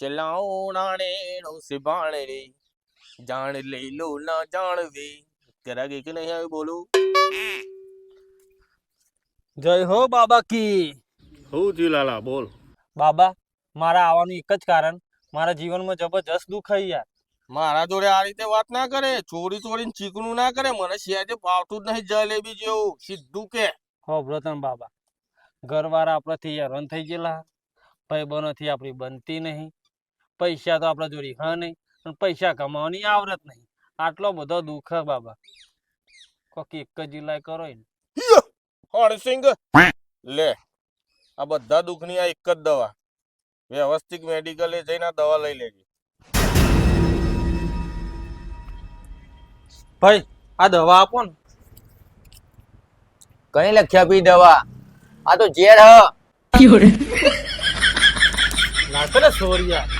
ચલાવણાને નો સિભાણે રે. જાણ લઈ લો ના જાણવે. તેરા કે કે નહીં આવ્યું બોલું? જય હો બાબા કી. હું થયું લાલા બોલ. બાબા મારા આવવાનું એક જ કારણ. મારા જીવનમાં જબરજસ્ત દુઃખ યાર. મારા જોડે આ રીતે વાત ના કરે ચોરી ચોરીને ચીકણું ના કરે મને સિયાજે પાવતું જ નહીં જલેબી જેવું સીધું કે. હો વ્રતન બાબા ઘરવાળા આપણાથી રન થઈ ગયેલા ભાઈ બનોથી આપણી બનતી નહીં. પૈસા તો આપણા જોડે હા નહીં પૈસા કમાવાની આવડત નહીં. આટલો બધો દુઃખ હે બાબા. કોક એક જ ઇલાય કરો ને હણસિંગ લે આ બધા દુઃખની આ એક જ દવા. વ્યવસ્થિત મેડિકલે જઈને આ દવા લઈ લેજે. ભાઈ આ દવા આપો ને. કઈ લખ્યા પી દવા? આ તો ઝેર હ. નાખે ને સોરિયા.